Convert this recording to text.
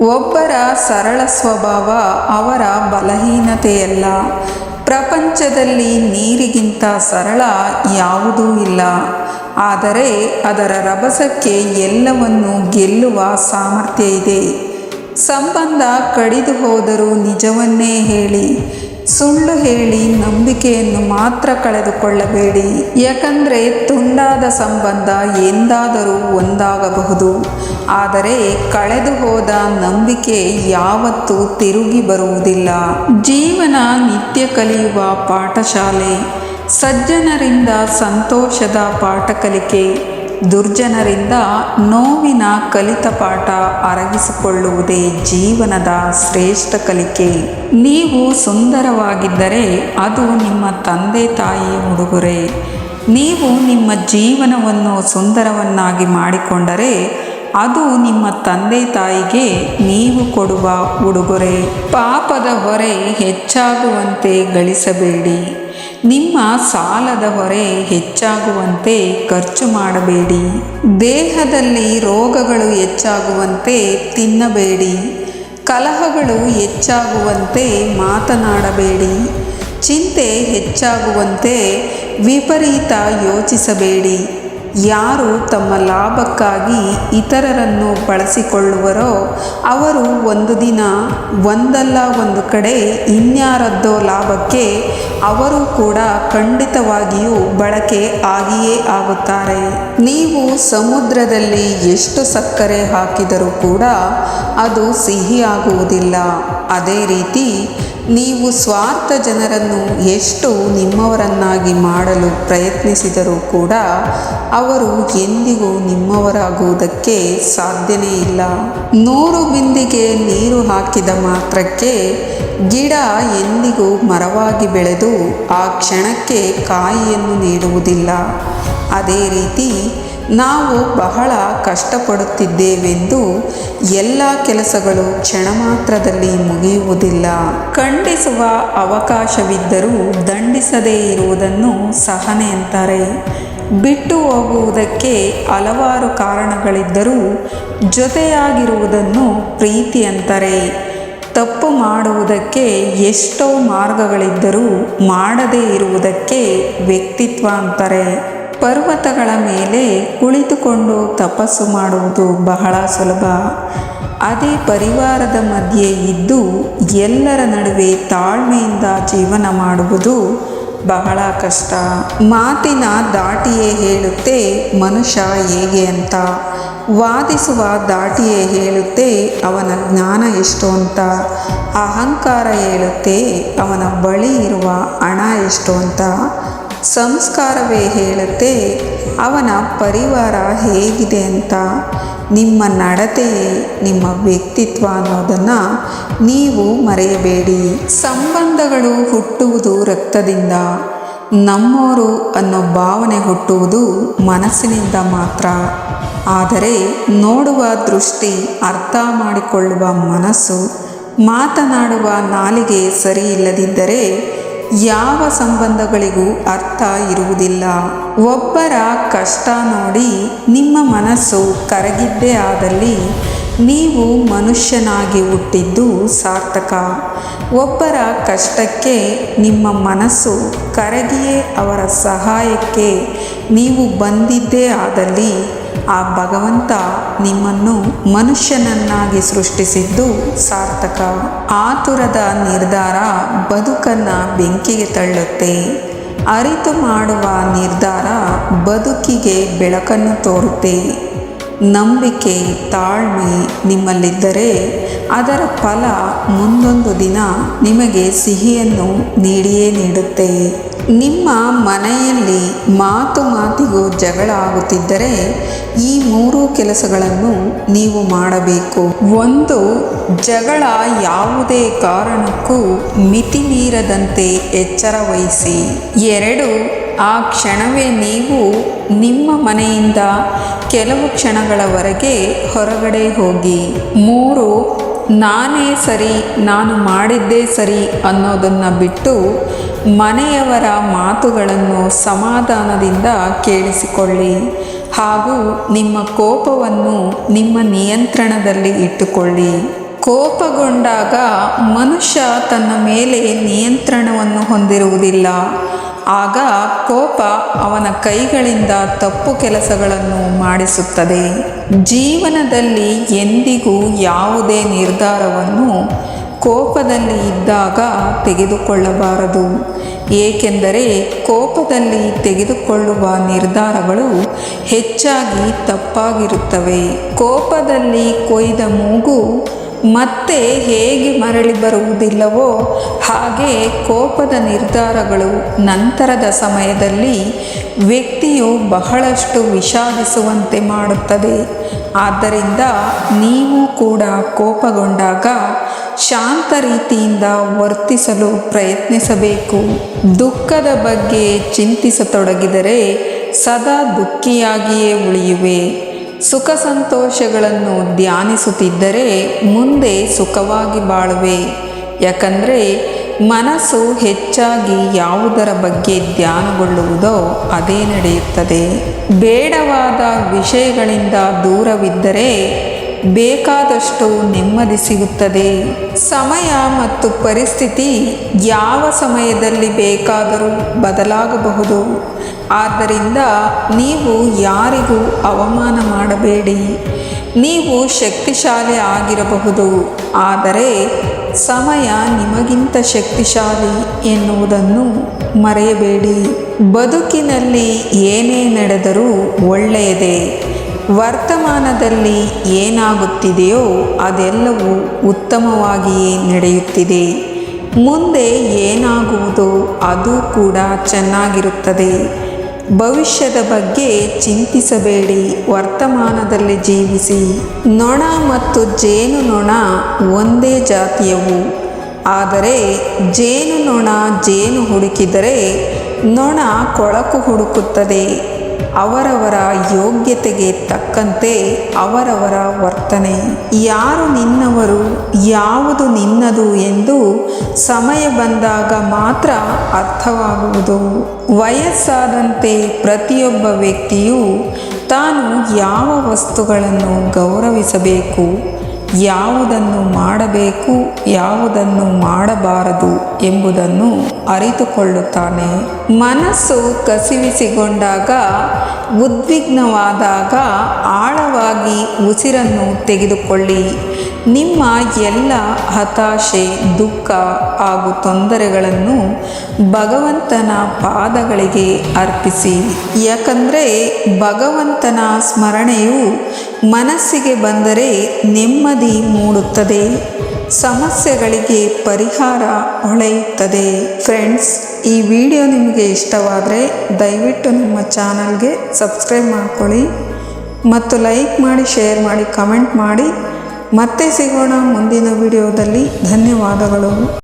ಒಬ್ಬರ ಸರಳ ಸ್ವಭಾವ ಅವರ ಬಲಹೀನತೆಯಲ್ಲ. ಪ್ರಪಂಚದಲ್ಲಿ ನೀರಿಗಿಂತ ಸರಳ ಯಾವುದೂ ಇಲ್ಲ. ಆದರೆ ಅದರ ರಭಸಕ್ಕೆ ಎಲ್ಲವನ್ನು ಗೆಲ್ಲುವ ಸಾಮರ್ಥ್ಯ ಇದೆ. ಸಂಬಂಧ ಕಡಿದು ಹೋದರೂ ನಿಜವನ್ನೇ ಹೇಳಿ. ಸುಳ್ಳು ಹೇಳಿ ನಂಬಿಕೆಯನ್ನು ಮಾತ್ರ ಕಳೆದುಕೊಳ್ಳಬೇಡಿ. ಯಾಕಂದರೆ ತುಂಡಾದ ಸಂಬಂಧ ಎಂದಾದರೂ ಒಂದಾಗಬಹುದು. ಆದರೆ ಕಳೆದು ಹೋದ ನಂಬಿಕೆ ಯಾವತ್ತೂ ತಿರುಗಿ ಬರುವುದಿಲ್ಲ. ಜೀವನ ನಿತ್ಯ ಕಲಿಯುವ ಪಾಠಶಾಲೆ, ಸಜ್ಜನರಿಂದ ಸಂತೋಷದ ಪಾಠ ಕಲಿಕೆ ದುರ್ಜನರಿಂದ ನೋವಿನ ಕಲಿತ ಪಾಠ ಅರಗಿಸಿಕೊಳ್ಳುವುದೇ ಜೀವನದ ಶ್ರೇಷ್ಠ ಕಲಿಕೆ. ನೀವು ಸುಂದರವಾಗಿದ್ದರೆ ಅದು ನಿಮ್ಮ ತಂದೆ ತಾಯಿ ಉಡುಗೊರೆ. ನೀವು ನಿಮ್ಮ ಜೀವನವನ್ನು ಸುಂದರವನ್ನಾಗಿ ಮಾಡಿಕೊಂಡರೆ ಅದು ನಿಮ್ಮ ತಂದೆ ತಾಯಿಗೆ ನೀವು ಕೊಡುವ ಉಡುಗೊರೆ. ಪಾಪದ ಹೊರೆ ಹೆಚ್ಚಾಗುವಂತೆ ಗಳಿಸಬೇಡಿ. ನಿಮ್ಮ ಸಾಲದ ಹೊರೆ ಹೆಚ್ಚಾಗುವಂತೆ ಖರ್ಚು ಮಾಡಬೇಡಿ. ದೇಹದಲ್ಲಿ ರೋಗಗಳು ಹೆಚ್ಚಾಗುವಂತೆ ತಿನ್ನಬೇಡಿ. ಕಲಹಗಳು ಹೆಚ್ಚಾಗುವಂತೆ ಮಾತನಾಡಬೇಡಿ. ಚಿಂತೆ ಹೆಚ್ಚಾಗುವಂತೆ ವಿಪರೀತ ಯೋಚಿಸಬೇಡಿ. ಯಾರು ತಮ್ಮ ಲಾಭಕ್ಕಾಗಿ ಇತರರನ್ನು ಬಳಸಿಕೊಳ್ಳುವರೋ ಅವರು ಒಂದು ದಿನ ಒಂದಲ್ಲ ಒಂದು ಕಡೆ ಇನ್ಯಾರದ್ದೋ ಲಾಭಕ್ಕೆ ಅವರು ಕೂಡ ಖಂಡಿತವಾಗಿಯೂ ಬಳಕೆ ಆಗಿಯೇ ಆಗುತ್ತಾರೆ. ನೀವು ಸಮುದ್ರದಲ್ಲಿ ಎಷ್ಟು ಸಕ್ಕರೆ ಹಾಕಿದರೂ ಕೂಡ ಅದು ಸಿಹಿಯಾಗುವುದಿಲ್ಲ. ಅದೇ ರೀತಿ ನೀವು ಸ್ವಾರ್ಥ ಜನರನ್ನು ಎಷ್ಟು ನಿಮ್ಮವರನ್ನಾಗಿ ಮಾಡಲು ಪ್ರಯತ್ನಿಸಿದರೂ ಕೂಡ ಅವರು ಎಂದಿಗೂ ನಿಮ್ಮವರಾಗುವುದಕ್ಕೆ ಸಾಧ್ಯನೇ ಇಲ್ಲ. ನೂರು ಬಿಂದಿಗೆ ನೀರು ಹಾಕಿದ ಮಾತ್ರಕ್ಕೆ ಗಿಡ ಎಂದಿಗೂ ಮರವಾಗಿ ಬೆಳೆದು ಆ ಕ್ಷಣಕ್ಕೆ ಕಾಯಿಯನ್ನು ನೀಡುವುದಿಲ್ಲ. ಅದೇ ರೀತಿ ನಾವು ಬಹಳ ಕಷ್ಟಪಡುತ್ತಿದ್ದೇವೆಂದು ಎಲ್ಲ ಕೆಲಸಗಳು ಕ್ಷಣ ಮಾತ್ರದಲ್ಲಿ ಮುಗಿಯುವುದಿಲ್ಲ. ಖಂಡಿಸುವ ಅವಕಾಶವಿದ್ದರೂ ದಂಡಿಸದೇ ಇರುವುದನ್ನು ಸಹನೆ ಅಂತಾರೆ ಬಿಟ್ಟು ಹೋಗುವುದಕ್ಕೆ ಹಲವಾರು ಕಾರಣಗಳಿದ್ದರೂ ಜೊತೆಯಾಗಿರುವುದನ್ನು ಪ್ರೀತಿ ಅಂತಾರೆ ತಪ್ಪು ಮಾಡುವುದಕ್ಕೆ ಎಷ್ಟೋ ಮಾರ್ಗಗಳಿದ್ದರೂ ಮಾಡದೇ ಇರುವುದಕ್ಕೆ ವ್ಯಕ್ತಿತ್ವ ಅಂತಾರೆ. ಪರ್ವತಗಳ ಮೇಲೆ ಕುಳಿತುಕೊಂಡು ತಪಸ್ಸು ಮಾಡುವುದು ಬಹಳ ಸುಲಭ. ಅದೇ ಪರಿವಾರದ ಮಧ್ಯೆ ಇದ್ದು ಎಲ್ಲರ ನಡುವೆ ತಾಳ್ಮೆಯಿಂದ ಜೀವನ ಮಾಡುವುದು ಬಹಳ ಕಷ್ಟ. ಮಾತಿನ ದಾಟಿಯೇ ಹೇಳುತ್ತೆ ಮನುಷ್ಯ ಹೇಗೆ ಅಂತ. ವಾದಿಸುವ ದಾಟಿಯೇ ಹೇಳುತ್ತೆ ಅವನ ಜ್ಞಾನ ಎಷ್ಟು ಅಂತ. ಅಹಂಕಾರ ಹೇಳುತ್ತೆ ಅವನ ಬಳಿ ಇರುವ ಹಣ ಎಷ್ಟು ಅಂತ. ಸಂಸ್ಕಾರವೇ ಹೇಳುತ್ತೆ ಅವನ ಪರಿವಾರ ಹೇಗಿದೆ ಅಂತ ನಿಮ್ಮ ನಡತೆಯೇ ನಿಮ್ಮ ವ್ಯಕ್ತಿತ್ವ ಅನ್ನೋದನ್ನು ನೀವು ಮರೆಯಬೇಡಿ. ಸಂಬಂಧಗಳು ಹುಟ್ಟುವುದು ರಕ್ತದಿಂದ, ನಮ್ಮೋರು ಅನ್ನೋ ಭಾವನೆ ಹುಟ್ಟುವುದು ಮನಸ್ಸಿನಿಂದ ಮಾತ್ರ. ಆದರೆ ನೋಡುವ ದೃಷ್ಟಿ, ಅರ್ಥ ಮಾಡಿಕೊಳ್ಳುವ ಮನಸ್ಸು, ಮಾತನಾಡುವ ನಾಲಿಗೆ ಸರಿ ಇಲ್ಲದಿದ್ದರೆ ಯಾವ ಸಂಬಂಧಗಳಿಗೂ ಅರ್ಥ ಇರುವುದಿಲ್ಲ. ಒಬ್ಬರ ಕಷ್ಟ ನೋಡಿ ನಿಮ್ಮ ಮನಸ್ಸು ಕರಗಿದ್ದೇ ಆದಲ್ಲಿ ನೀವು ಮನುಷ್ಯನಾಗಿ ಹುಟ್ಟಿದ್ದು ಸಾರ್ಥಕ. ಒಬ್ಬರ ಕಷ್ಟಕ್ಕೆ ನಿಮ್ಮ ಮನಸ್ಸು ಕರಗಿಯೇ ಅವರ ಸಹಾಯಕ್ಕೆ ನೀವು ಬಂದಿದ್ದೇ ಆದಲ್ಲಿ ಆ ಭಗವಂತ ನಿಮ್ಮನ್ನು ಮನುಷ್ಯನನ್ನಾಗಿ ಸೃಷ್ಟಿಸಿದ್ದು ಸಾರ್ಥಕ. ಆತುರದ ನಿರ್ಧಾರ ಬದುಕನ್ನು ಬೆಂಕಿಗೆ ತಳ್ಳುತ್ತೆ. ಅರಿತು ಮಾಡುವ ನಿರ್ಧಾರ ಬದುಕಿಗೆ ಬೆಳಕನ್ನು ತೋರುತ್ತೆ. ನಂಬಿಕೆ, ತಾಳ್ಮೆ ನಿಮ್ಮಲ್ಲಿದ್ದರೆ ಅದರ ಫಲ ಮುಂದೊಂದು ದಿನ ನಿಮಗೆ ಸಿಹಿಯನ್ನು ನೀಡಿಯೇ ನೀಡುತ್ತೆ. ನಿಮ್ಮ ಮನೆಯಲ್ಲಿ ಮಾತು ಮಾತಿಗೂ ಜಗಳ ಆಗುತ್ತಿದ್ದರೆ ಈ ಮೂರು ಕೆಲಸಗಳನ್ನು ನೀವು ಮಾಡಬೇಕು. ಒಂದು, ಜಗಳ ಯಾವುದೇ ಕಾರಣಕ್ಕೂ ಮಿತಿ ಮೀರದಂತೆ ಎಚ್ಚರ ವಹಿಸಿ. ಎರಡು, ಆ ಕ್ಷಣವೇ ನೀವು ನಿಮ್ಮ ಮನೆಯಿಂದ ಕೆಲವು ಕ್ಷಣಗಳವರೆಗೆ ಹೊರಗಡೆ ಹೋಗಿ. ಮೂರು ನಾನೇ ಸರಿ, ನಾನು ಮಾಡಿದ್ದೇ ಸರಿ ಅನ್ನೋದನ್ನು ಬಿಟ್ಟು ಮನೆಯವರ ಮಾತುಗಳನ್ನು ಸಮಾಧಾನದಿಂದ ಕೇಳಿಸಿಕೊಳ್ಳಿ ಹಾಗೂ ನಿಮ್ಮ ಕೋಪವನ್ನು ನಿಮ್ಮ ನಿಯಂತ್ರಣದಲ್ಲಿ ಇಟ್ಟುಕೊಳ್ಳಿ. ಕೋಪಗೊಂಡಾಗ ಮನುಷ್ಯ ತನ್ನ ಮೇಲೆ ನಿಯಂತ್ರಣವನ್ನು ಹೊಂದಿರುವುದಿಲ್ಲ. ಆಗ ಕೋಪ ಅವನ ಕೈಗಳಿಂದ ತಪ್ಪು ಕೆಲಸಗಳನ್ನು ಮಾಡಿಸುತ್ತದೆ. ಜೀವನದಲ್ಲಿ ಎಂದಿಗೂ ಯಾವುದೇ ನಿರ್ಧಾರವನ್ನು ಕೋಪದಲ್ಲಿ ಇದ್ದಾಗ ತೆಗೆದುಕೊಳ್ಳಬಾರದು. ಏಕೆಂದರೆ ಕೋಪದಲ್ಲಿ ತೆಗೆದುಕೊಳ್ಳುವ ನಿರ್ಧಾರಗಳು ಹೆಚ್ಚಾಗಿ ತಪ್ಪಾಗಿರುತ್ತವೆ. ಕೋಪದಲ್ಲಿ ಕೊಯ್ದ ಮೂಗು ಮತ್ತೆ ಹೇಗೆ ಮರಳಿ ಬರುವುದಿಲ್ಲವೋ ಹಾಗೆ ಕೋಪದ ನಿರ್ಧಾರಗಳು ನಂತರದ ಸಮಯದಲ್ಲಿ ವ್ಯಕ್ತಿಯು ಬಹಳಷ್ಟು ವಿಷಾದಿಸುವಂತೆ ಮಾಡುತ್ತದೆ. ಆದ್ದರಿಂದ ನೀವು ಕೂಡ ಕೋಪಗೊಂಡಾಗ ಶಾಂತ ರೀತಿಯಿಂದ ವರ್ತಿಸಲು ಪ್ರಯತ್ನಿಸಬೇಕು. ದುಃಖದ ಬಗ್ಗೆ ಚಿಂತಿಸತೊಡಗಿದರೆ ಸದಾ ದುಃಖಿಯಾಗಿಯೇ ಉಳಿಯುವೆ. ಸುಖ ಸಂತೋಷಗಳನ್ನು ಧ್ಯಾನಿಸುತ್ತಿದ್ದರೆ ಮುಂದೆ ಸುಖವಾಗಿ ಬಾಳುವೆ. ಯಾಕಂದರೆ ಮನಸ್ಸು ಹೆಚ್ಚಾಗಿ ಯಾವುದರ ಬಗ್ಗೆ ಧ್ಯಾನಗೊಳ್ಳುವುದೋ ಅದೇ ನಡೆಯುತ್ತದೆ. ಬೇಡವಾದ ವಿಷಯಗಳಿಂದ ದೂರವಿದ್ದರೆ ಬೇಕಾದಷ್ಟು ನೆಮ್ಮದಿ ಸಿಗುತ್ತದೆ. ಸಮಯ ಮತ್ತು ಪರಿಸ್ಥಿತಿ ಯಾವ ಸಮಯದಲ್ಲಿ ಬೇಕಾದರೂ ಬದಲಾಗಬಹುದು. ಆದ್ದರಿಂದ ನೀವು ಯಾರಿಗೂ ಅವಮಾನ ಮಾಡಬೇಡಿ. ನೀವು ಶಕ್ತಿಶಾಲಿ ಆಗಿರಬಹುದು. ಆದರೆ ಸಮಯ ನಿಮಗಿಂತ ಶಕ್ತಿಶಾಲಿ ಎನ್ನುವುದನ್ನು ಮರೆಯಬೇಡಿ. ಬದುಕಿನಲ್ಲಿ ಏನೇ ನಡೆದರೂ ಒಳ್ಳೆಯದೇ. ವರ್ತಮಾನದಲ್ಲಿ ಏನಾಗುತ್ತಿದೆಯೋ ಅದೆಲ್ಲವೂ ಉತ್ತಮವಾಗಿಯೇ ನಡೆಯುತ್ತಿದೆ. ಮುಂದೆ ಏನಾಗುವುದೋ ಅದು ಕೂಡ ಚೆನ್ನಾಗಿರುತ್ತದೆ. ಭವಿಷ್ಯದ ಬಗ್ಗೆ ಚಿಂತಿಸಬೇಡಿ. ವರ್ತಮಾನದಲ್ಲಿ ಜೀವಿಸಿ. ನೊಣ ಮತ್ತು ಜೇನು ನೊಣ ಒಂದೇ ಜಾತಿಯವು. ಆದರೆ ಜೇನು ನೊಣ ಜೇನು ಹುಡುಕಿದರೆ ನೊಣ ಕೊಳಕು ಹುಡುಕುತ್ತದೆ. ಅವರವರ ಯೋಗ್ಯತೆಗೆ ತಕ್ಕಂತೆ ಅವರವರ ವರ್ತನೆ. ಯಾರು ನಿನ್ನವರು, ಯಾವುದು ನಿನ್ನದು ಎಂದು ಸಮಯ ಬಂದಾಗ ಮಾತ್ರ ಅರ್ಥವಾಗುವುದು. ವಯಸ್ಸಾದಂತೆ ಪ್ರತಿಯೊಬ್ಬ ವ್ಯಕ್ತಿಯು ತಾನು ಯಾವ ವಸ್ತುಗಳನ್ನು ಗೌರವಿಸಬೇಕು ಯಾವುದನ್ನು ಮಾಡಬೇಕು, ಯಾವುದನ್ನು ಮಾಡಬಾರದು ಎಂಬುದನ್ನು ಅರಿತುಕೊಳ್ಳುತ್ತಾನೆ. ಮನಸ್ಸು ಕಸಿವಿಸಿಗೊಂಡಾಗ ಉದ್ವಿಗ್ನವಾದಾಗ ಆಳವಾಗಿ ಉಸಿರನ್ನು ತೆಗೆದುಕೊಳ್ಳಿ. ನಿಮ್ಮ ಎಲ್ಲ ಹತಾಶೆ, ದುಃಖ ಹಾಗೂ ತೊಂದರೆಗಳನ್ನು ಭಗವಂತನ ಪಾದಗಳಿಗೆ ಅರ್ಪಿಸಿ. ಯಾಕಂದರೆ ಭಗವಂತನ ಸ್ಮರಣೆಯು ಮನಸ್ಸಿಗೆ ಬಂದರೆ ನೆಮ್ಮದಿ ಮೂಡುತ್ತದೆ. ಸಮಸ್ಯೆಗಳಿಗೆ ಪರಿಹಾರ ಹೊಳೆಯುತ್ತದೆ. ಫ್ರೆಂಡ್ಸ್ ಈ ವಿಡಿಯೋ ನಿಮಗೆ ಇಷ್ಟವಾದರೆ ದಯವಿಟ್ಟು ನಮ್ಮ ಚಾನಲ್ಗೆ ಸಬ್ಸ್ಕ್ರೈಬ್ ಮಾಡ್ಕೊಳ್ಳಿ ಮತ್ತು ಲೈಕ್ ಮಾಡಿ, ಶೇರ್ ಮಾಡಿ, ಕಮೆಂಟ್ ಮಾಡಿ. ಮತ್ತೆ ಸಿಗೋಣ ಮುಂದಿನ ವಿಡಿಯೋದಲ್ಲಿ. ಧನ್ಯವಾದಗಳು.